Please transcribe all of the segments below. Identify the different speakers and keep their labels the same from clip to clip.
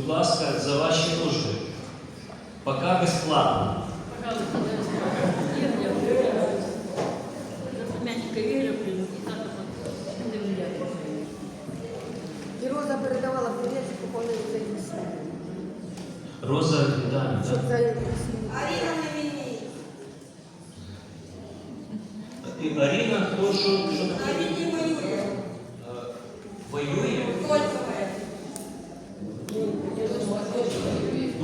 Speaker 1: Будь ласка, за ваші нужди. Поки безплатно.
Speaker 2: Пожалуйста, да. Я, я приезжаю. За племянника Ира, блин, и надо вот земля.
Speaker 3: І Роза передавала привіт, купили за їх
Speaker 1: Роза Дані,
Speaker 3: Щоб
Speaker 1: так?
Speaker 3: за їх
Speaker 4: Аріна на війні.
Speaker 1: І Аріна, хто що, що
Speaker 4: На
Speaker 1: таке?
Speaker 4: війні воює.
Speaker 1: Е, Воює?
Speaker 4: Дочка моя.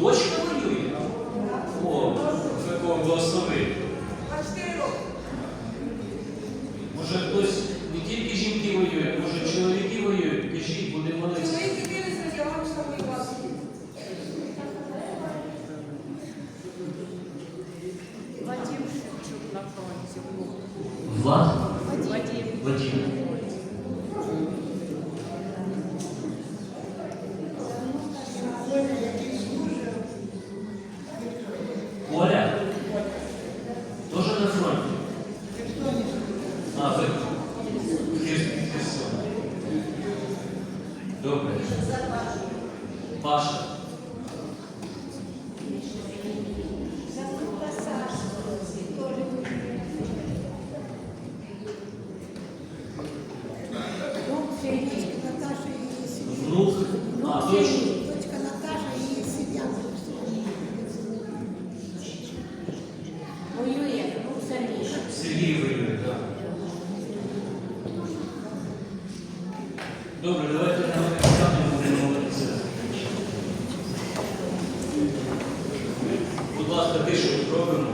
Speaker 1: Дочка воює? О, якого благослови. Може хтось Добре. Паша.
Speaker 3: Ну.
Speaker 1: Внук. А, точно.
Speaker 3: Дочка Наташа і сім'я.
Speaker 2: Воює, ну, Сергій.
Speaker 1: Сергій воює, так. Добре, давайте Будь ласка, тишу робимо.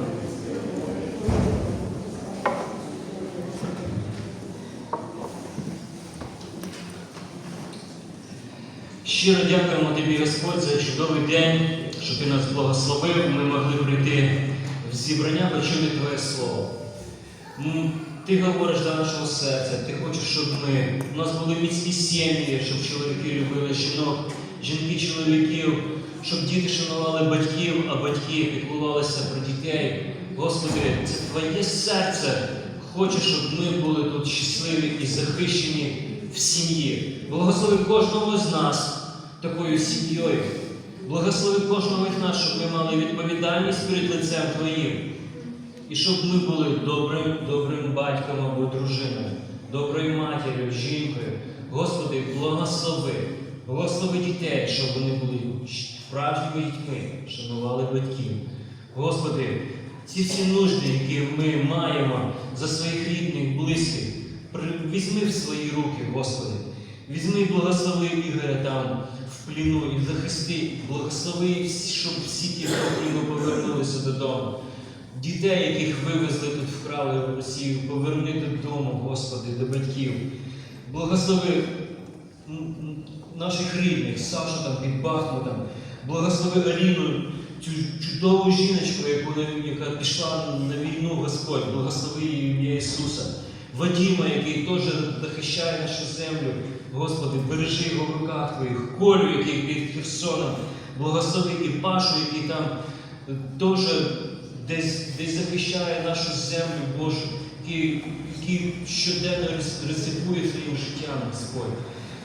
Speaker 1: Щиро дякуємо тобі, Господь, за чудовий день, що ти нас благословив. Ми могли прийти в зібрання, почути Твоє Слово. Ти говориш до нашого серця, ти хочеш, щоб ми у нас були міцні сім'ї, щоб чоловіки любили жінок, жінки чоловіків, щоб діти шанували батьків, а батьки піклувалися про дітей. Господи, це Твоє серце хоче, щоб ми були тут щасливі і захищені в сім'ї. Благослови кожного з нас такою сім'єю. Благослови кожного з нас, щоб ми мали відповідальність перед лицем Твоїм. І щоб ми були добрим, добрим батьком або дружиною, доброю матір'ю, жінкою. Господи, благослови, благослови дітей, щоб вони були справжніми дітьми, шанували батьків. Господи, ці всі нужди, які ми маємо за своїх рідних, близьких, візьми в свої руки, Господи. Візьми благослови Ігоря там в пліну і захисти, благослови, щоб всі ті, хто пліну повернулися додому. Дітей, яких вивезли тут, вкрали в Росію, поверни додому, Господи, до батьків. Благослови наших рідних, Сашу там під Бахмутом. Благослови Аліну, цю чудову жіночку, яка пішла на війну, Господь, благослови її ім'я Ісуса. Вадима, який теж захищає нашу землю. Господи, бережи його в руках Твоїх, Колю, який під Херсоном, благослови і Пашу, який там е, теж десь, десь захищає нашу землю Божу, який, який щоденно ризикує своїм життям, Господь.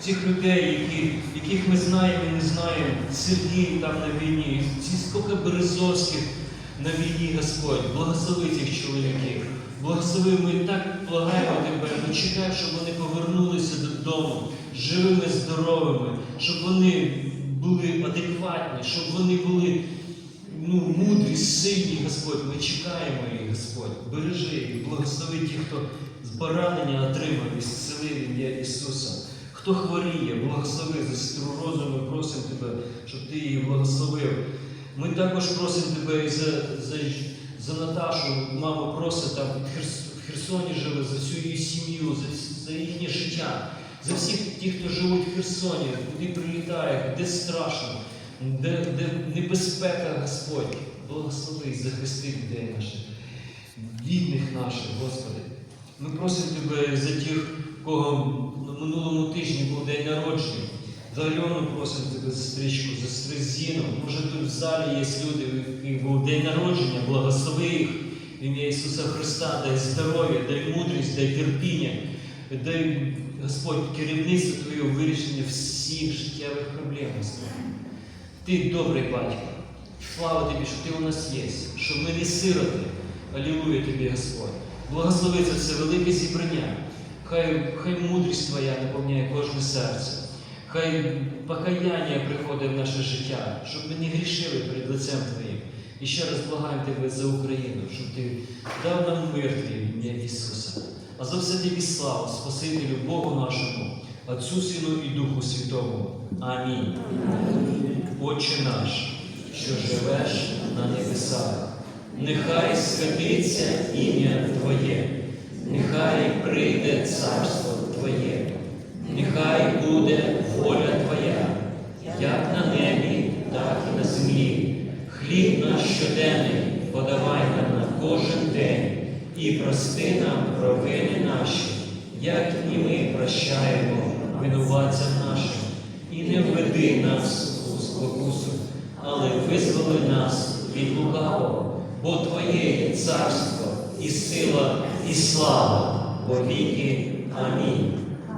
Speaker 1: Цих людей, які, яких ми знаємо і не знаємо, Сергій там на війні, ці скільки Березовських на війні, Господь, благослови цих чоловіків. Благослови, ми так благаємо тебе, ми чекаємо, щоб вони повернулися додому живими, здоровими, щоб вони були адекватні, щоб вони були ну, мудрі, сильні, Господь. Ми чекаємо їх, Господь. Бережи їх, благослови ті, хто з поранення отримав і зцілив ім'я Ісуса. Хто хворіє, благослови за сестру Розу, ми просимо тебе, щоб ти її благословив. Ми також просимо тебе і за, за, за Наташу, мама просить там в Херсоні жили, за всю її сім'ю, за, за їхнє життя, за всіх тих, хто живуть в Херсоні, куди прилітає, де страшно, де, де небезпека, Господь. Благослови захисти людей наших, бідних наших, Господи. Ми просимо Тебе за тих, кого на минулому тижні був день народження. За Альону просимо тебе сестричку, за сестру Може тут в залі є люди, у яких був день народження, благослови їх в ім'я Ісуса Христа, дай здоров'я, дай мудрість, дай терпіння, дай Господь керівництво Твоє у вирішенні всіх життєвих проблем. Ти добрий батько. Слава тобі, що ти у нас є, що ми не сироти. Алілуя тобі, Господь. Благослови це все велике зібрання. Хай, хай мудрість Твоя наповняє кожне серце. Хай покаяння приходить в наше життя, щоб ми не грішили перед лицем Твоїм. І ще раз благаємо Тебе за Україну, щоб Ти дав нам мир Твій ім'я Ісуса. А за все тобі славу, Спасителю Богу нашому, Отцю Сину і Духу Святому. Амінь. Отче наш, що живеш на небесах, нехай святиться ім'я Твоє, нехай прийде царство Твоє, нехай буде воля Твоя, як на небі, так і на землі. Хліб наш щоденний подавай нам на кожен день і прости нам провини наші, як і ми прощаємо винуватцям нашим. І не введи нас у спокусу, але визволи нас від лукавого, бо Твоє є царство і сила, і слава, во віки. Амінь.